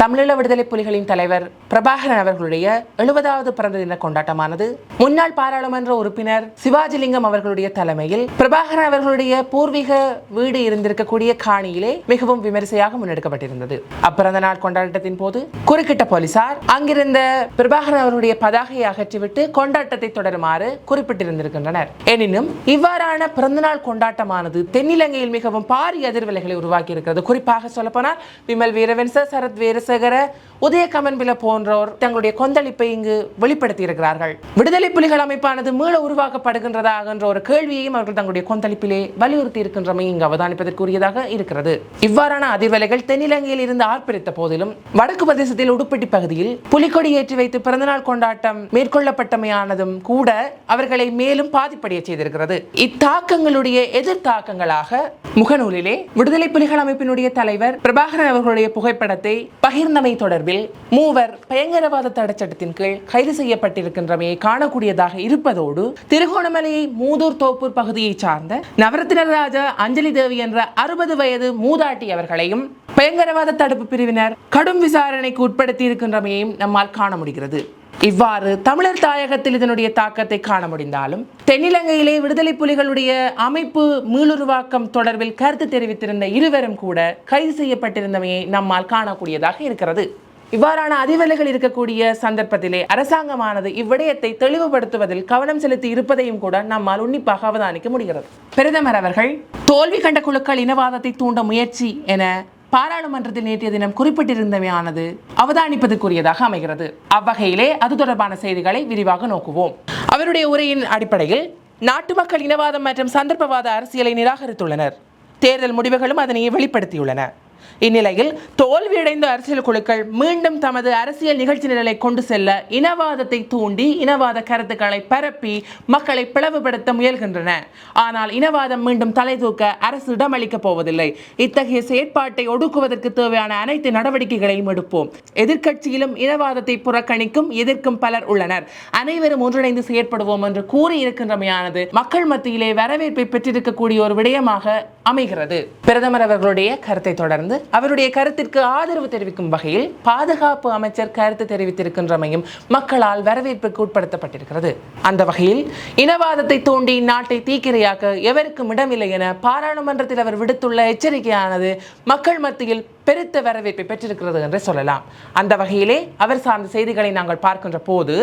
தமிழீழ விடுதலை புலிகளின் தலைவர் பிரபாகரன் அவர்களுடைய எழுபதாவது பிறந்த தின கொண்டாட்டமானது. முன்னாள் பாராளுமன்ற உறுப்பினர் சிவாஜிலிங்கம் அவர்களுடைய தலைமையில் பிரபாகரன் அவர்களுடைய பூர்வீக வீடு இருந்திருக்கக்கூடிய காணியிலே மிகவும் விமரிசையாக முன்னெடுக்கப்பட்டிருந்தது. அப்பிறந்த நாள் கொண்டாட்டத்தின் போது குறுக்கிட்ட போலீசார் அங்கிருந்த பிரபாகரன் அவர்களுடைய பதாகையை அகற்றிவிட்டு கொண்டாட்டத்தை தொடருமாறு குறிப்பிட்டிருந்திருக்கின்றனர். எனினும் இவ்வாறான பிறந்தநாள் கொண்டாட்டமானது தென்னிலங்கையில் மிகவும் பாரிய அதிர்வலைகளை உருவாக்கி இருக்கிறது குறிப்பாக சொல்லப்போனால் விமல் வீரவன்ச சரத் வீர உதய கமன்பில போன்றோர் தங்களுடைய கொந்தளிப்பை இங்கு வெளிப்படுத்தி இருக்கிறார்கள் விடுதலை புலிகள் அமைப்பானது மீள உருவாக்கப்படுகின்றதா என்ற ஒரு கேள்வியையும் அவர்கள் தங்களுடைய கொந்தளிப்பிலே வலியுறுத்தி இருக்கின்றமை இங்கு அவதானிப்பதற்குரியதாக இருக்கிறது. இவ்வாறான அதிர்வலைகள் தென்னிலங்கையில் இருந்து ஆர்ப்பரித்த போதிலும் வடக்கு பிரதேசத்தில் உடுப்பட்டி பகுதியில் புலிக்கொடி ஏற்றி வைத்து பிறந்தநாள் கொண்டாட்டம் மேற்கொள்ளப்பட்டமையானதும் கூட அவர்களை மேலும் பாதிப்படைய செய்திருக்கிறது. இத்தாக்கங்களுடைய எதிர்த்தாக்கங்களாக முகநூலிலே விடுதலை புலிகள் அமைப்பினுடைய தலைவர் பிரபாகரன் அவர்களுடைய புகைப்படத்தை பகிர்ந்தமை தொடர்பில் மூவர் பயங்கரவாத தடைச்சட்டத்தின் கீழ் கைது செய்யப்பட்டிருக்கின்றமையை காணக்கூடியதாக இருப்பதோடு திருகோணமலை மூதூர் தோப்பூர் பகுதியை சார்ந்த நவரத்தினராஜ அஞ்சலி தேவி என்ற அறுபது வயது மூதாட்டி அவர்களையும் பயங்கரவாத தடுப்பு பிரிவினர் கடும் விசாரணைக்கு உட்படுத்தி இருக்கின்றமையையும் நம்மால் காண முடிகிறது. இவ்வாறு தமிழர் தாயகத்தில் இதனுடைய தாக்கத்தை காண முடிந்தாலும் தென்னிலங்கையிலே விடுதலை புலிகளுடைய அமைப்பு மீளுருவாக்கம் தொடர்பில் கருத்து தெரிவித்திருந்த இருவரும் கூட கைது செய்யப்பட்டிருந்தமையை நம்மால் காணக்கூடியதாக இருக்கிறது. இவ்வாறான அதிவலைகள் இருக்கக்கூடிய சந்தர்ப்பத்திலே அரசாங்கமானது இவ்விடயத்தை தெளிவுபடுத்துவதில் கவனம் செலுத்தி இருப்பதையும் கூட நம்மால் உன்னிப்பாக அவதானிக்க முடிகிறது. பிரதமர் அவர்கள் தோல்வி கண்ட குழுக்கள் இனவாதத்தை தூண்ட முயற்சி என பாராளுமன்றத்தில் நேற்றைய தினம் குறிப்பிட்டிருந்தமையானது அவதானிப்பதற்குரியதாக அமைகிறது. அவ்வகையிலே அது தொடர்பான செய்திகளை விரிவாக நோக்குவோம். அவருடைய உரையின் அடிப்படையில் நாட்டு மக்கள் இனவாதம் மற்றும் சந்தர்ப்பவாத அரசியலை நிராகரித்துள்ளனர். தேர்தல் முடிவுகளும் அதனை வெளிப்படுத்தியுள்ளன. இந்நிலையில் தோல்வியடைந்த அரசியல் குழுக்கள் மீண்டும் தமது அரசியல் நிகழ்ச்சி நிரலை கொண்டு செல்ல இனவாதத்தை தூண்டி இனவாத கருத்துக்களை பரப்பி மக்களை பிளவுபடுத்த முயல்கின்றன. ஆனால் இனவாதம் மீண்டும் தலை தூக்க அரசு இடமளிக்கப் போவதில்லை. இத்தகைய செயற்பாட்டை ஒடுக்குவதற்கு தேவையான அனைத்து நடவடிக்கைகளையும் எடுப்போம். எதிர்க்கட்சியிலும் இனவாதத்தை புறக்கணிக்கும் எதிர்க்கும் பலர் உள்ளனர். அனைவரும் ஒன்றிணைந்து செயற்படுவோம் என்று கூறி இருக்கின்றமையானது மக்கள் மத்தியிலே வரவேற்பை பெற்றிருக்கக்கூடிய ஒரு விடயமாக அமைகிறது. பிரதமர் அவர்களுடைய கருத்தை தொடர்ந்து அவருடைய கருத்திற்கு ஆதரவு தெரிவிக்கும் வகையில் பாதுகாப்பு அமைச்சர் கருத்து தெரிவித்திருக்கின்றமையும் மக்களால் வரவேற்புக்கு உட்படுத்தப்பட்டிருக்கிறது. அந்த வகையில் இனவாதத்தை தூண்டி நாட்டை தீக்கிரையாக்க எவருக்கும் இடமில்லை என பாராளுமன்றத்தில் அவர் விடுத்துள்ள எச்சரிக்கையானது மக்கள் மத்தியில் பெருத்த வரவேற்பை பெற்றிருக்கிறது என்று சொல்லலாம். அந்த வகையிலே அவர் சார்ந்த செய்திகளை நாங்கள் பார்க்கின்ற போது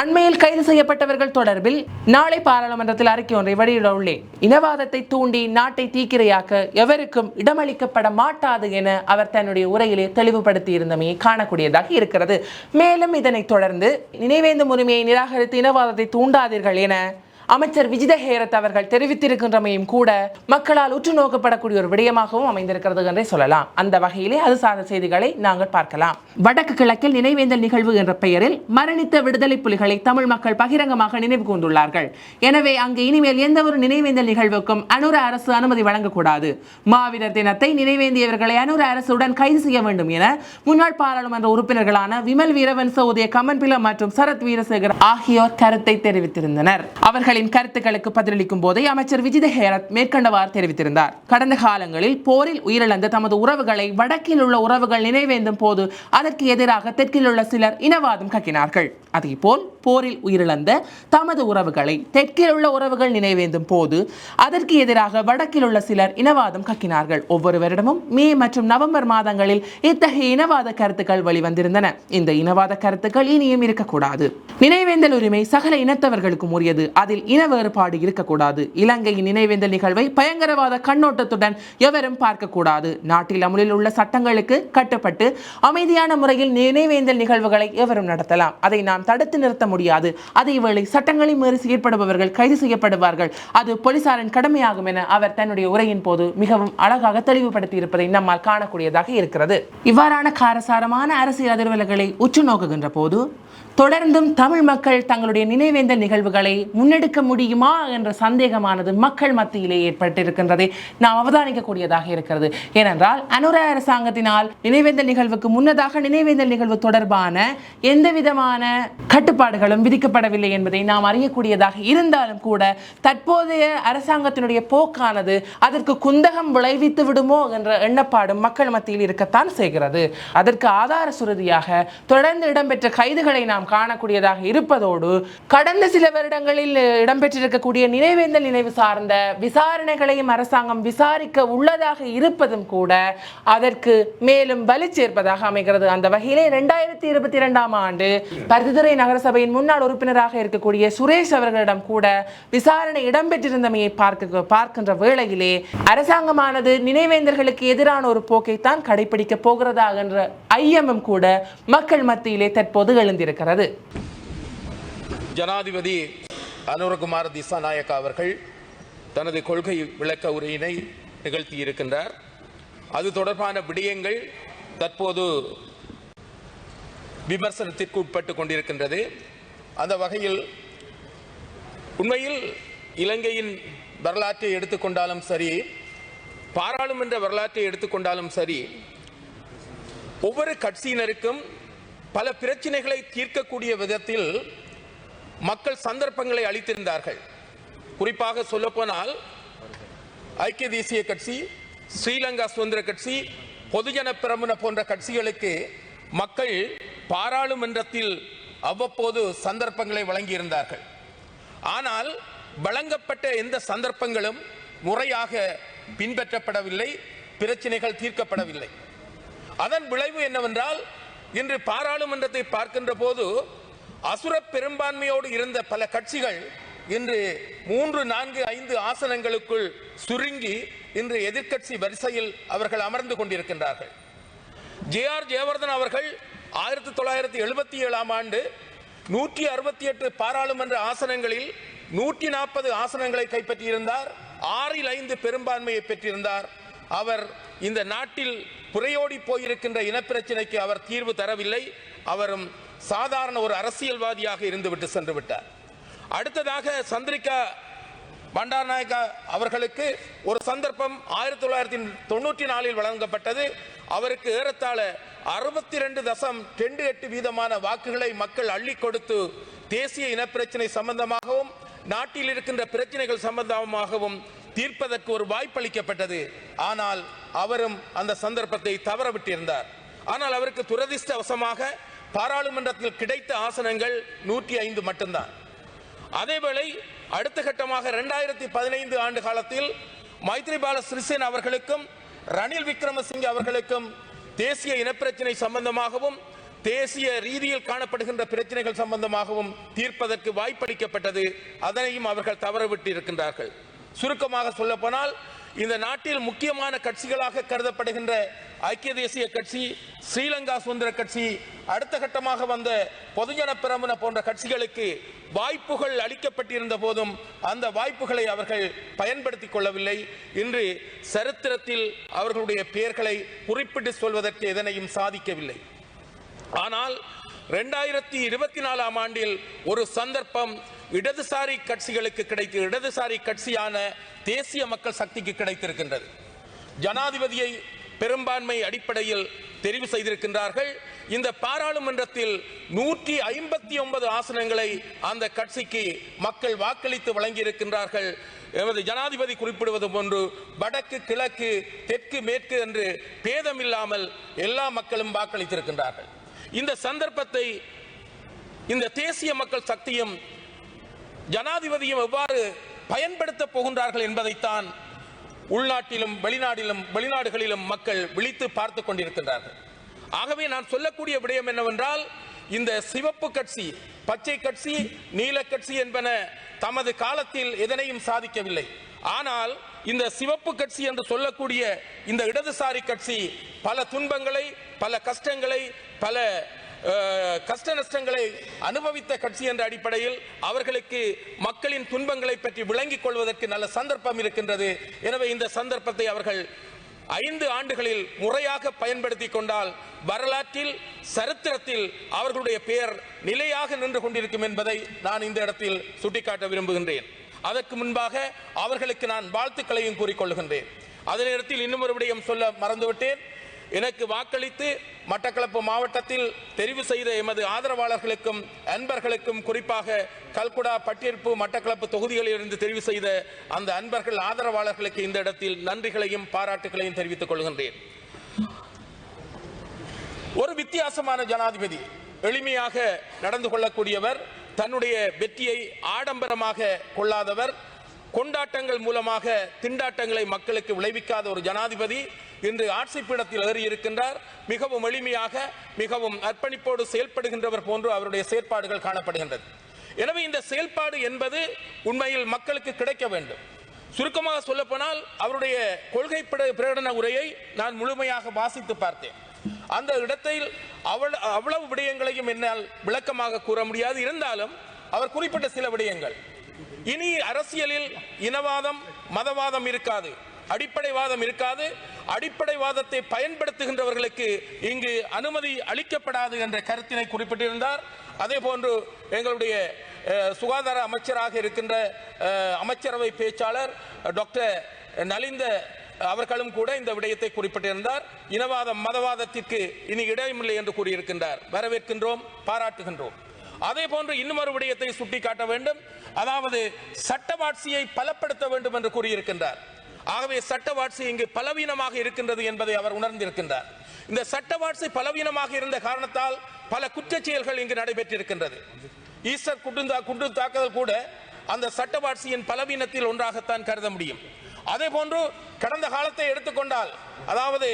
அண்மையில் கைது செய்யப்பட்டவர்கள் தொடர்பில் நாளை பாராளுமன்றத்தில் அறிக்கை ஒன்றை வெளியிட உள்ளேன். இனவாதத்தை தூண்டி நாட்டை தீக்கிரையாக்க எவருக்கும் இடமளிக்கப்பட மாட்டாது என அவர் தன்னுடைய உரையிலே தெளிவுபடுத்தி இருந்தமையை காணக்கூடியதாக இருக்கிறது. மேலும் இதனைத் தொடர்ந்து நினைவேந்தும் உரிமையை நிராகரித்து இனவாதத்தை தூண்டாதீர்கள் என அமைச்சர் விஜித ஹேரத் அவர்கள் தெரிவித்திருக்கின்றமையும் கூட மக்களால் உற்று நோக்கப்படக்கூடிய ஒரு விடயமாகவும் அமைந்திருக்கிறது என்றே சொல்லலாம். அந்த வகையிலே அது சார்ந்த செய்திகளை நாங்கள் பார்க்கலாம். வடக்கு கிழக்கில் நினைவேந்தல் நிகழ்வு என்ற பெயரில் மரணித்த விடுதலை புலிகளை தமிழ் மக்கள் பகிரங்கமாக நினைவு கூர்ந்துள்ளார்கள். எனவே அங்கு இனிமேல் எந்த ஒரு நினைவேந்தல் நிகழ்வுக்கும் அனுர அரசு அனுமதி வழங்கக்கூடாது. மாவீரர் தினத்தை நினைவேந்தியவர்களை அனுர அரசுடன் கைது செய்ய வேண்டும் என முன்னாள் பாராளுமன்ற உறுப்பினர்களான விமல் வீரவன்ச உதய கமன்பில மற்றும் சரத் வீரசேகர் ஆகியோர் கருத்தை தெரிவித்திருந்தனர். அவர்களின் கருத்துக்களுக்கு பதிலளிக்கும் போதே அமைச்சர் விஜித ஹேரத் மேற்கண்டவாறு தெரிவித்திருந்தார். கடந்த காலங்களில் போரில் உயிரிழந்த தமது உறவுகளை வடக்கில் உள்ள உறவுகள் நினைவேந்தும் போது அதற்கு எதிராக தெற்கில் உள்ள சிலர் இனவாதம் கக்கினார்கள். அதேபோல் போரில் உயிரிழந்த தமது உறவுகளை தெற்கில் உள்ள உறவுகள் நினைவேந்தும் போது அதற்கு எதிராக வடக்கில் உள்ள சிலர் இனவாதம் கக்கினார்கள். ஒவ்வொரு வருடமும் மே மற்றும் நவம்பர் மாதங்களில் இத்தகைய இனவாத கருத்துக்கள் வெளிவந்திருந்தன. இந்த இனவாத கருத்துக்கள் இனியும் இருக்கக்கூடாது. நினைவேந்தல் உரிமை சகல இனத்தவர்களுக்கும் உரியது. அதில் இன வேறுபாடு இருக்கக்கூடாது. இலங்கையின் நினைவேந்தல் நிகழ்வை பயங்கரவாத கண்ணோட்டத்துடன் எவரும் பார்க்கக்கூடாது. நாட்டில் அமுலில் உள்ள சட்டங்களுக்கு கட்டுப்பட்டு அமைதியான முறையில் நினைவேந்தல் நிகழ்வுகளை எவரும் நடத்தலாம். அதை நாம் தடுத்து நிறுத்த முடியாது. அதேவேளை சட்டங்களை மீறி செயற்படுபவர்கள் கைது செய்யப்படுவார்கள். அது போலீசாரின் கடமையாகும் என அவர் தன்னுடைய உரையின் போது மிகவும் அழகாக தெளிவுபடுத்தி இருப்பதை நம்மால் காணக்கூடியதாக இருக்கிறது. இவ்வாறான காரசாரமான அரசியல் அதிர்வலைகளை உற்று நோக்குகின்ற போது தொடர்ந்தும் தமிழ் மக்கள் தங்களுடைய நினைவேந்தல் நிகழ்வுகளை முன்னெடுக்க முடியுமா என்ற சந்தேகமானது மக்கள் மத்தியிலே ஏற்பட்டிருக்கின்றதை. நாம் அவதானிக்கக்கூடியதாக இருக்கிறது. ஏனென்றால் அனுரா அரசாங்கத்தினால் நினைவேந்தல் நிகழ்வுக்கு முன்னதாக நினைவேந்தல் நிகழ்வு தொடர்பான எந்த விதமான கட்டுப்பாடுகளும் விதிக்கப்படவில்லை என்பதை நாம் அறியக்கூடியதாக இருந்தாலும் கூட தற்போதைய அரசாங்கத்தினுடைய போக்கானது அதற்கு குந்தகம் விளைவித்து விடுமோ என்ற எண்ணப்பாடும் மக்கள் மத்தியில் இருக்கத்தான் செய்கிறது. அதற்கு ஆதார சுருதியாக தொடர்ந்து இடம்பெற்ற கைதுகளை நாம் காணக்கூடியதாக இருப்பதோடு கடந்த சில வருடங்களில் இடம்பெற்றிருக்கக்கூடிய நினைவேந்தல் நினைவு சார்ந்த விசாரணைகளையும் அரசாங்கம் விசாரிக்க உள்ளதாக இருப்பதும் கூட அதற்கு மேலும் வலு சேர்ப்பதாக அமைகிறது. அந்த வகையிலே இரண்டாயிரத்தி இருபத்தி இரண்டாம் ஆண்டு பருத்தித்துறை நகரசபையின் முன்னாள் உறுப்பினராக இருக்கக்கூடிய சுரேஷ் அவர்களிடம் கூட விசாரணை இடம்பெற்றிருந்தமையை பார்க்க பார்க்கின்ற வேளையிலே அரசாங்கமானது நினைவேந்தர்களுக்கு எதிரான ஒரு போக்கைத்தான் கடைபிடிக்க போகிறதா என்ற ஐயமும் கூட மக்கள் மத்தியிலே தற்போது எழுந்திருக்கிறது. ஜனாதிபதி அனுரகுமார் திசாநாயக்கா அவர்கள் தனது கொள்கை விளக்க உரையினை நிகழ்த்தியிருக்கின்றார் அது தொடர்பான விடயங்கள் தற்போது விமர்சனத்திற்கு உட்பட்டு கொண்டிருக்கின்றது. அந்த வகையில் உண்மையில் இலங்கையின் வரலாற்றை எடுத்துக்கொண்டாலும் சரி பாராளுமன்ற வரலாற்றை எடுத்துக்கொண்டாலும் சரி ஒவ்வொரு கட்சியினருக்கும் பல பிரச்சனைகளை தீர்க்கக்கூடிய விதத்தில் மக்கள் சந்தர்ப்பங்களை அளித்திருந்தார்கள். குறிப்பாக சொல்லப்போனால் ஐக்கிய தேசிய கட்சி ஸ்ரீலங்கா சுதந்திர கட்சி பொதுஜன பிரமுன போன்ற கட்சிகளுக்கு மக்கள் பாராளுமன்றத்தில் அவ்வப்போது சந்தர்ப்பங்களை வழங்கியிருந்தார்கள். ஆனால் வழங்கப்பட்ட எந்த சந்தர்ப்பங்களும் முறையாக பின்பற்றப்படவில்லை பிரச்சனைகள் தீர்க்கப்படவில்லை. அதன் விளைவு என்னவென்றால் இன்று பாராளுமன்றத்தை பார்க்கின்ற போது அசுர பெரும்பான்மையோடு இருந்த பல கட்சிகள் இன்று மூன்று நான்கு ஐந்து ஆசனங்களுக்குள் சுருங்கி இன்று எதிர்க்கட்சி வரிசையில் அவர்கள் அமர்ந்து கொண்டிருக்கின்றார்கள். ஜே ஆர் ஜெயவர்தன் அவர்கள் ஆயிரத்தி தொள்ளாயிரத்தி எழுபத்தி ஏழாம் ஆண்டு நூற்றி அறுபத்தி எட்டு பாராளுமன்ற ஆசனங்களில் நூற்றி நாற்பது ஆசனங்களை கைப்பற்றியிருந்தார். ஆறில் ஐந்து பெரும்பான்மையை பெற்றிருந்தார். அவர் இந்த நாட்டில் புறையோடி போயிருக்கின்ற இனப்பிரச்சனைக்கு அவர் தீர்வு தரவில்லை. அவரும் சாதாரண ஒரு அரசியல்வாதியாக இருந்துவிட்டு சென்று விட்டார். அடுத்ததாக சந்திரிகா பண்டாரநாயக்கா அவர்களுக்கு ஒரு சந்தர்ப்பம் ஆயிரத்தி தொள்ளாயிரத்தி தொண்ணூற்றி நாலில் வழங்கப்பட்டது. அவருக்கு ஏறத்தாழ அறுபத்தி ரெண்டு தசம் ரெண்டு எட்டு வீதமான வாக்குகளை மக்கள் அள்ளி கொடுத்து தேசிய இனப்பிரச்சனை சம்பந்தமாகவும் நாட்டில் இருக்கின்ற பிரச்சனைகள் சம்பந்தமாகவும் தீர்ப்பதற்கு ஒரு வாய்ப்பளிக்கப்பட்டது. ஆனால் அவரும் அந்த சந்தர்ப்பத்தை தவறவிட்டிருந்தார். ஆனால் அவருக்கு துரதிர்ஷ்டவசமாக பாராளுமன்றத்தில் கிடைத்த ஆசனங்கள் நூற்றி ஐந்து மட்டும்தான். அதேவேளை அடுத்த கட்டமாக இரண்டாயிரத்தி பதினைந்து ஆண்டு காலத்தில் மைத்ரிபால சிறிசேன அவர்களுக்கும் ரணில் விக்ரமசிங்கே அவர்களுக்கும் தேசிய இனப்பிரச்சனை சம்பந்தமாகவும் தேசிய ரீதியில் காணப்படுகின்ற பிரச்சனைகள் சம்பந்தமாகவும் தீர்ப்பதற்கு வாய்ப்பளிக்கப்பட்டது. அதனையும் அவர்கள் தவறவிட்டு இருக்கின்றார்கள் சுருக்கமாக சொல்லப்போனால் இந்த நாட்டில் முக்கியமான கட்சிகளாக கருதப்படுகின்ற ஐக்கிய தேசிய கட்சி ஸ்ரீலங்கா சுதந்திர கட்சி அடுத்த கட்டமாக வந்த பொதுஜன பிரமுன போன்ற கட்சிகளுக்கு வாய்ப்புகள் அளிக்கப்பட்டிருந்த போதும் அந்த வாய்ப்புகளை அவர்கள் பயன்படுத்திக் கொள்ளவில்லை. இன்று சரித்திரத்தில் அவர்களுடைய பெயர்களை குறிப்பிட்டு சொல்வதற்கு எதனையும் சாதிக்கவில்லை. ஆனால் ரெண்டாயிரத்தி இருபத்தி நாலாம் ஆண்டில் ஒரு சந்தர்ப்பம் இடதுசாரி கட்சிகளுக்கு கிடைத்து இடதுசாரி கட்சியான தேசிய மக்கள் சக்திக்கு கிடைத்திருக்கின்றது. ஜனாதிபதியை பெரும்பான்மை அடிப்படையில் தெரிவு செய்திருக்கின்றார்கள். இந்த பாராளுமன்றத்தில் நூற்றி ஐம்பத்தி ஒன்பது ஆசனங்களை அந்த கட்சிக்கு மக்கள் வாக்களித்து வழங்கியிருக்கின்றார்கள். எமது ஜனாதிபதி குறிப்பிடுவது போன்று வடக்கு கிழக்கு தெற்கு மேற்கு என்று பேதமில்லாமல் எல்லா மக்களும் வாக்களித்திருக்கின்றார்கள். இந்த சந்தர்ப்பத்தை இந்த தேசிய மக்கள் சக்தியும் ஜனாதிபதியும் எவ்வாறு பயன்படுத்த போகின்றார்கள் என்பதைத்தான் உள்நாட்டிலும் வெளிநாட்டிலும் வெளிநாடுகளிலும் மக்கள் விழித்து பார்த்து கொண்டிருக்கின்றார்கள். ஆகவே நான் சொல்லக்கூடிய விடயம் என்னவென்றால் இந்த சிவப்பு கட்சி பச்சை கட்சி நீல கட்சி என்பன தமது காலத்தில் எதனையும் சாதிக்கவில்லை. ஆனால் இந்த சிவப்பு கட்சி என்று சொல்லக்கூடிய இந்த இடதுசாரி கட்சி பல துன்பங்களை பல கஷ்டங்களை பல கஷ்ட நஷ்டங்களை அனுபவித்த கட்சி என்ற அடிப்படையில் அவர்களுக்கு மக்களின் துன்பங்களை பற்றி விளங்கிக் கொள்வதற்கு நல்ல சந்தர்ப்பம் இருக்கின்றது. எனவே இந்த சந்தர்ப்பத்தை அவர்கள் ஐந்து ஆண்டுகளில் முறையாக பயன்படுத்தி கொண்டால் வரலாற்றில் சரித்திரத்தில் அவர்களுடைய பெயர் நிலையாக நின்று கொண்டிருக்கும் என்பதை நான் இந்த இடத்தில் சுட்டிக்காட்ட விரும்புகின்றேன். அதற்கு முன்பாக அவர்களுக்கு நான் வாழ்த்துக்களையும் கூறிக்கொள்கின்றேன் அதே நேரத்தில் இன்னும் ஒரு விடயம் சொல்ல மறந்துவிட்டேன். எனக்கு வாக்களித்து மட்டக்களப்பு மாவட்டத்தில் தெரிவு செய்த எமது ஆதரவாளர்களுக்கும் அன்பர்களுக்கும் குறிப்பாக கல்குடா பட்டிருப்பு மட்டக்களப்பு தொகுதிகளிலிருந்து தெரிவு செய்த அந்த அன்பர்கள் ஆதரவாளர்களுக்கு இந்த இடத்தில் நன்றிகளையும் பாராட்டுகளையும் தெரிவித்துக் கொள்கின்றேன். ஒரு வித்தியாசமான ஜனாதிபதி எளிமையாக நடந்து கொள்ளக்கூடியவர் தன்னுடைய வெற்றியை ஆடம்பரமாக கொள்ளாதவர் கொண்டாட்டங்கள் மூலமாக திண்டாட்டங்களை மக்களுக்கு விளைவிக்காத ஒரு ஜனாதிபதி இன்று ஆட்சி பீடத்தில் ஏறி இருக்கின்றார். மிகவும் எளிமையாக மிகவும் அர்ப்பணிப்போடு செயல்படுகின்றவர் போன்று அவருடைய செயற்பாடுகள் காணப்படுகின்றது. எனவே இந்த செயல்பாடு என்பது உண்மையில் மக்களுக்கு கிடைக்க வேண்டும். சுருக்கமாக சொல்லப்போனால் அவருடைய கொள்கை பிரகடன உரையை நான் முழுமையாக வாசித்து பார்த்தேன். அந்த இடத்தில் அவ்வளவு விடயங்களையும் என்னால் விளக்கமாக கூற முடியாது. இருந்தாலும் அவர் குறிப்பிட்ட சில விடயங்கள். இனி அரசியலில் இனவாதம் மதவாதம் இருக்காது. அடிப்படைவாதம் இருக்காது. அடிப்படைவாதத்தை பயன்படுத்துகின்றவர்களுக்கு இங்கு அனுமதி அளிக்கப்படாது என்ற கருத்தினை குறிப்பிட்டிருந்தார். அதே போன்று எங்களுடைய சுகாதார அமைச்சராக இருக்கின்ற அமைச்சரவை பேச்சாளர் டாக்டர் நலிந்த அவர்களும் கூட இந்த விடயத்தை குறிப்பிட்டிருந்தார். இனவாதம் மதவாதத்திற்கு இனி இடமில்லை என்று கூறியிருக்கின்றார். வரவேற்கின்றோம் பாராட்டுகின்றோம். அதே போன்று இன்னும் ஒரு விடயத்தை சுட்டிக்காட்ட வேண்டும். அதாவது சட்டவாட்சியை பலப்படுத்த வேண்டும் என்று கூறியிருக்கின்றார். ஆகவே சட்டவாட்சி இங்கு பலவீனமாக இருக்கின்றது என்பதை அவர் உணர்ந்திருக்கின்றார். இந்த சட்டவாட்சி பலவீனமாக இருந்த காரணத்தால் பல குற்றச் செயல்கள் இங்கு நடைபெற்றிருக்கின்றது. ஈஸ்டர் குண்டு குண்டு தாக்குதல் கூட அந்த சட்டவாட்சியின் பலவீனத்தில் ஒன்றாகத்தான் கருத முடியும். அதே போன்று கடந்த காலத்தை எடுத்துக்கொண்டால் அதாவது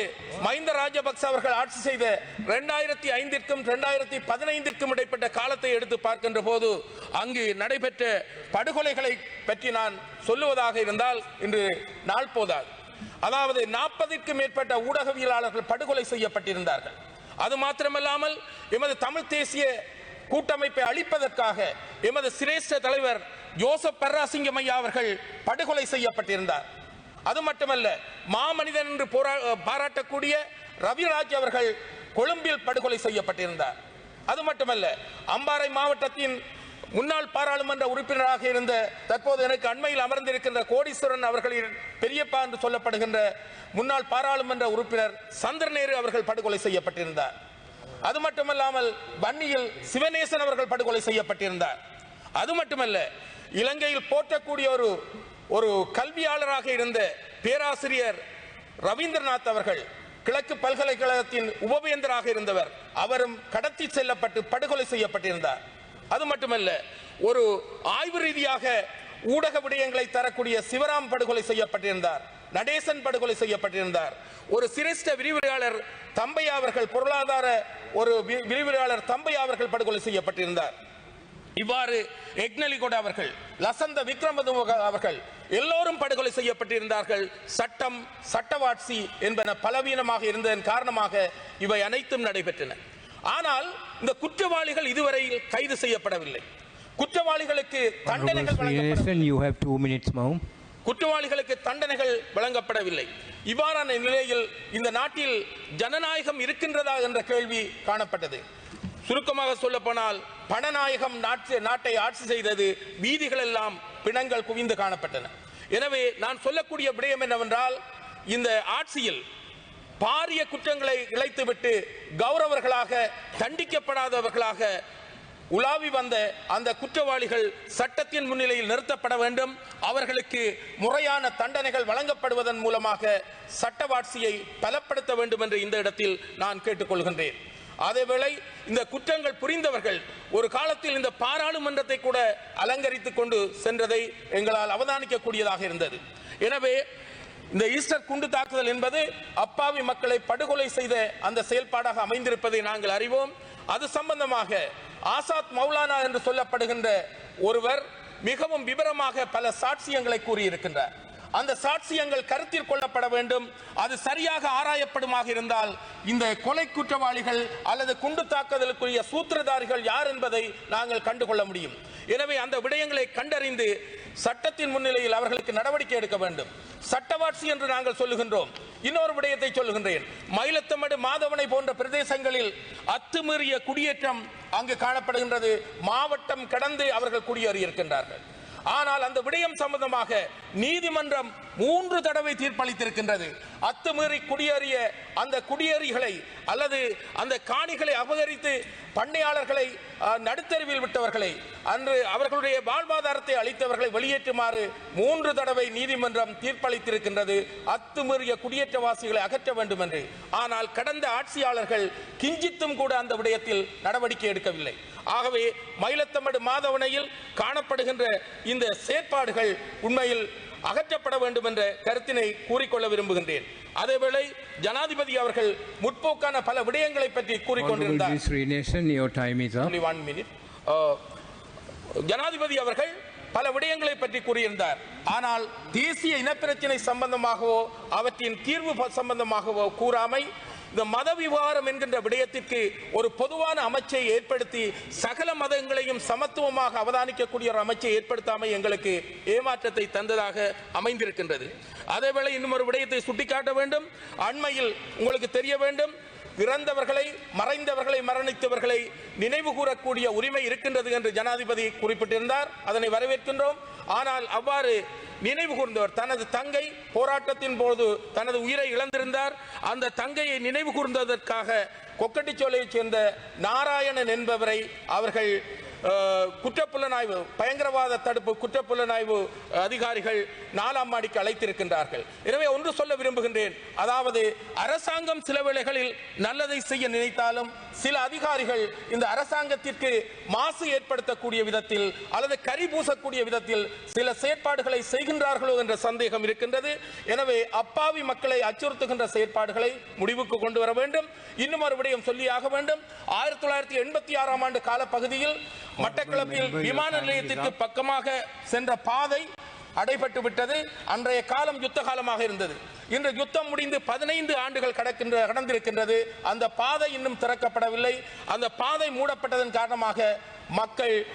மஹிந்த ராஜபக்ச அவர்கள் ஆட்சி செய்த இரண்டாயிரத்தி ஐந்திற்கும் இரண்டாயிரத்தி பதினைந்திற்கும் இடைப்பட்ட காலத்தை எடுத்து பார்க்கின்ற போது அங்கு நடைபெற்ற படுகொலைகளை பற்றி நான் சொல்லுவதாக இருந்தால் இன்று நாள் போதாது. அதாவது நாற்பதிற்கும் மேற்பட்ட ஊடகவியலாளர்கள் படுகொலை செய்யப்பட்டிருந்தார்கள். அது மாத்திரமல்லாமல் எமது தமிழ் தேசிய கூட்டமைப்பை அழிப்பதற்காக எமது சிரேஷ்ட தலைவர் ஜோசப் பர்ராசிங்கம் ஐயா அவர்கள் படுகொலை செய்யப்பட்டிருந்தார். அது மட்டுமல்ல மாமனிதன் என்று போரா- பாராட்டக்கூடிய ரவிராஜ் அவர்கள் கொழும்பில் படுகொலை செய்யப்பட்டிருந்தார். அது மட்டுமல்ல அம்பாறை மாவட்டத்தின் முன்னாள் பாராளுமன்ற உறுப்பினராக இருந்த தற்போது எனக்கு அண்மையில் அமர்ந்திருக்கின்ற கோடீஸ்வரன் அவர்களின் பெரியப்பா என்று சொல்லப்படுகின்ற முன்னாள் பாராளுமன்ற உறுப்பினர் சந்திரநேரு அவர்கள் படுகொலை செய்யப்பட்டிருந்தார். அது மட்டுமல்லாமல் வன்னியில் சிவநேசன் அவர்கள் படுகொலை செய்யப்பட்டிருந்தார். அது மட்டுமல்ல இலங்கையில் போற்றக்கூடிய ஒரு ஒரு கல்வியாளராக இருந்த பேராசிரியர் ரவீந்திரநாத் அவர்கள் கிழக்கு பல்கலைக்கழகத்தின் உபவேந்தராக இருந்தவர். அவரும் கடத்தி செல்லப்பட்டு படுகொலை செய்யப்பட்டிருந்தார். அது மட்டுமல்ல ஒரு ஆய்வு ரீதியாக ஊடக விடயங்களை தரக்கூடிய சிவராம் படுகொலை செய்யப்பட்டிருந்தார். நடேசன் படுகொலை செய்யப்பட்டிருந்தார். ஒரு சிரேஷ்ட விரிவுரையாளர் தம்பையா அவர்கள் பொருளாதார ஒரு வி- விரிவுரையாளர் தம்பையா அவர்கள் படுகொலை செய்யப்பட்டிருந்தார். இவ்வாறு எக்னலிகோட அவர்கள் லசந்த விக்ரமதுங்க அவர்கள் எல்லோரும் படுகொலை செய்யப்பட்டிருந்தார்கள். சட்டம் சட்டவாட்சி என்பன பலவீனமாக இருந்ததன் காரணமாக இவை அனைத்தும் நடைபெற்றன. ஆனால் இந்த குற்றவாளிகள் இதுவரையில் கைது செய்யப்படவில்லை. குற்றவாளிகளுக்கு தண்டனைகள். குற்றவாளிகளுக்கு தண்டனைகள் வழங்கப்படவில்லை. இவ்வாறான நிலையில் இந்த நாட்டில் ஜனநாயகம் இருக்கின்றதா என்ற கேள்வி காணப்பட்டது. சுருக்கமாக சொல்லப்போனால் பணநாயகம் நாட்டு நாட்டை ஆட்சி செய்தது வீதிகள் எல்லாம் பிணங்கள் குவிந்து காணப்பட்டன. எனவே நான் சொல்லக்கூடிய விடயம் என்னவென்றால் இந்த ஆட்சியில் பாரிய குற்றங்களை இழைத்துவிட்டு கௌரவர்களாக தண்டிக்கப்படாதவர்களாக உலாவி வந்த அந்த குற்றவாளிகள் சட்டத்தின் முன்னிலையில் நிறுத்தப்பட வேண்டும். அவர்களுக்கு முறையான தண்டனைகள் வழங்கப்படுவதன் மூலமாக சட்டவாட்சியை பலப்படுத்த வேண்டும் என்று இந்த இடத்தில் நான் கேட்டுக்கொள்கின்றேன். அதேவேளை இந்த குற்றங்கள் புரிந்தவர்கள் ஒரு காலத்தில் இந்த பாராளுமன்றத்தை கூட அலங்கரித்துக் கொண்டு சென்றதை எங்களால் அவதானிக்கக்கூடியதாக இருந்தது. எனவே இந்த ஈஸ்டர் குண்டு தாக்குதல் என்பது அப்பாவி மக்களை படுகொலை செய்த அந்த செயல்பாடாக அமைந்திருப்பதை நாங்கள் அறிவோம். அது சம்பந்தமாக ஆசாத் மௌலானா என்று சொல்லப்படுகின்ற ஒருவர் மிகவும் விவரமாக பல சாட்சியங்களை கூறியிருக்கின்றார். அந்த சாட்சியங்கள் கருத்தில் கொள்ளப்பட வேண்டும். அது சரியாக ஆராயப்படுமாக இருந்தால் இந்த கொலை குற்றவாளிகள் அல்லது குண்டு தாக்குதலுக்குரிய சூத்திரதாரிகள் யார் என்பதை நாங்கள் கண்டுகொள்ள முடியும். எனவே அந்த விடயங்களை கண்டறிந்து சட்டத்தின் முன்னிலையில் அவர்களுக்கு நடவடிக்கை எடுக்க வேண்டும். சட்டவாட்சி என்று நாங்கள் சொல்லுகின்றோம். இன்னொரு விடயத்தை சொல்லுகின்றேன். மயிலத்தமடு மாதவனை போன்ற பிரதேசங்களில் அத்துமீறிய குடியேற்றம் அங்கு காணப்படுகின்றது. மாவட்டம் கடந்து அவர்கள் குடியேறியிருக்கின்றார்கள். ஆனால் அந்த விடயம் சம்பந்தமாக நீதிமன்றம் மூன்று தடவை தீர்ப்பளித்திருக்கின்றது. அத்துமீறி குடியேறிய அந்த குடியேறிகளை அல்லது அந்த காணிகளை அபகரித்து பண்ணையாளர்களை நடுத்தருவில் விட்டவர்களை அன்று அவர்களுடைய வாழ்வாதாரத்தை அளித்தவர்களை வெளியேற்றுமாறு மூன்று தடவை நீதிமன்றம் தீர்ப்பளித்திருக்கின்றது. அத்துமீறிய குடியேற்றவாசிகளை அகற்ற வேண்டும் என்று ஆனால் கடந்த ஆட்சியாளர்கள் கிஞ்சித்தும் கூட அந்த விடயத்தில் நடவடிக்கை எடுக்கவில்லை. ஆகவே மயிலத்தமடு மாதவனையில் காணப்படுகின்ற இந்த செயற்பாடுகள் உண்மையில் அகற்றப்பட வேண்டும் என்ற கருத்தினை கூறிக்கொள்ள விரும்புகின்றேன். அதேவேளை ஜனாதிபதி அவர்கள் முற்போக்கான பல விடயங்களை பற்றி கூறிக்கொண்டிருந்தார். Uh, ஜனாதிபதி அவர்கள் பல விடயங்களை பற்றி கூறியிருந்தார். ஆனால் தேசிய இனப்பிரச்சினை சம்பந்தமாகவோ அவற்றின் தீர்வு சம்பந்தமாகவோ கூறாமை இந்த மத விவகாரம் என்கின்ற விடயத்திற்கு ஒரு பொதுவான அமைச்சை ஏற்படுத்தி சகல மதங்களையும் சமத்துவமாக அவதானிக்கக்கூடிய ஒரு அமைச்சை ஏற்படுத்தாமல் எங்களுக்கு ஏமாற்றத்தை தந்ததாக அமைந்திருக்கின்றது. அதேவேளை இன்னும் ஒரு விடயத்தை சுட்டிக்காட்ட வேண்டும். அண்மையில் உங்களுக்கு தெரிய வேண்டும். இறந்தவர்களை மறைந்தவர்களை மரணித்தவர்களை நினைவு கூறக்கூடிய உரிமை இருக்கின்றது என்று ஜனாதிபதி குறிப்பிட்டிருந்தார். அதனை வரவேற்கின்றோம். ஆனால் அவ்வாறு நினைவு கூர்ந்தவர் தனது தங்கை போராட்டத்தின் போது தனது உயிரை இழந்திருந்தார். அந்த தங்கையை நினைவு கூர்ந்ததற்காக கொக்கட்டிச்சோலையைச் சேர்ந்த நாராயணன் என்பவரை அவர்கள் குற்றப்புலனாய்வு பயங்கரவாத தடுப்பு குற்றப்புலனாய்வு அதிகாரிகள் நாலாம் மாடிக்கு அழைத்திருக்கின்றார்கள். எனவே ஒன்று சொல்ல விரும்புகின்றேன். அதாவது அரசாங்கம் சில வேளைகளில் நல்லதை செய்ய நினைத்தாலும் சில அதிகாரிகள் இந்த அரசாங்கத்திற்கு மாசு ஏற்படுத்தக்கூடிய விதத்தில் அல்லது கரி பூசக்கூடிய விதத்தில் சில செயற்பாடுகளை செய்கின்றார்களோ என்ற சந்தேகம் இருக்கின்றது. எனவே அப்பாவி மக்களை அச்சுறுத்துகின்ற செயற்பாடுகளை முடிவுக்கு கொண்டு வர வேண்டும். இன்னும் ஒரு விடயம் சொல்லியாக வேண்டும். ஆயிரத்தி தொள்ளாயிரத்தி எண்பத்தி ஆறாம் ஆண்டு காலப்பகுதியில் மட்டக்களப்பில் விமான நிலையத்திற்கு பக்கமாக சென்ற பாதை அடைபட்டு விட்டது. அன்றைய காலம் யுத்த காலமாக இருந்தது. இன்று யுத்தம் முடிந்து பதினைந்து ஆண்டுகள் கடக்கின்ற கடந்திருக்கின்றது. அந்த பாதை இன்னும் திறக்கப்படவில்லை. அந்த பாதை மூடப்பட்டதன் காரணமாக மக்கள்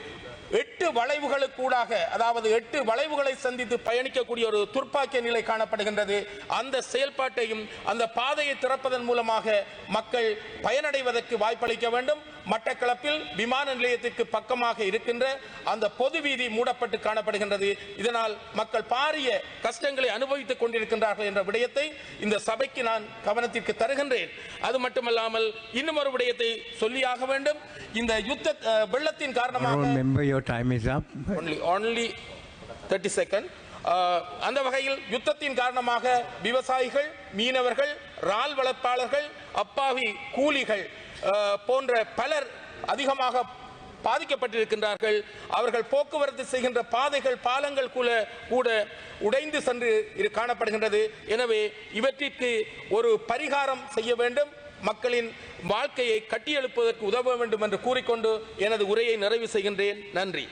எட்டு வளைவுகளுக்கூடாக அதாவது எட்டு வளைவுகளை சந்தித்து பயணிக்கக்கூடிய ஒரு துர்ப்பாக்கிய நிலை காணப்படுகின்றது. அந்த செயல்பாட்டையும் அந்த பாதையை திறப்பதன் மூலமாக மக்கள் பயனடைவதற்கு வாய்ப்பளிக்க வேண்டும். மட்டக்களப்பில் விமான நிலையத்திற்கு பக்கமாக இருக்கின்ற அந்த பொது வீதி மூடப்பட்டு காணப்படுகின்றது. இதனால் மக்கள் பாரிய கஷ்டங்களை அனுபவித்துக் கொண்டிருக்கின்றார்கள் என்ற விடயத்தை இந்த சபைக்கு நான் கவனத்திற்கு தருகின்றேன். அது மட்டுமல்லாமல் இன்னும் ஒரு விடயத்தை சொல்லியாக வேண்டும். இந்த யுத்த வெள்ளத்தின் காரணமாக your time is up. only only 30 second uh, அந்த வகையில் யுத்தத்தின் காரணமாக விவசாயிகள் மீனவர்கள் இறால் வளர்ப்பாளர்கள் அப்பாவி கூலிகள் போன்ற பலர் அதிகமாக பாதிக்கப்பட்டிருக்கின்றார்கள். அவர்கள் போக்குவரத்து செய்கின்ற பாதைகள் பாலங்கள் கூட கூட உடைந்து சென்று காணப்படுகின்றது. எனவே இவற்றிற்கு ஒரு பரிகாரம் செய்ய வேண்டும். மக்களின் வாழ்க்கையை கட்டியெழுப்பதற்கு உதவ வேண்டும் என்று கூறிக்கொண்டு எனது உரையை நிறைவு செய்கின்றேன். நன்றி.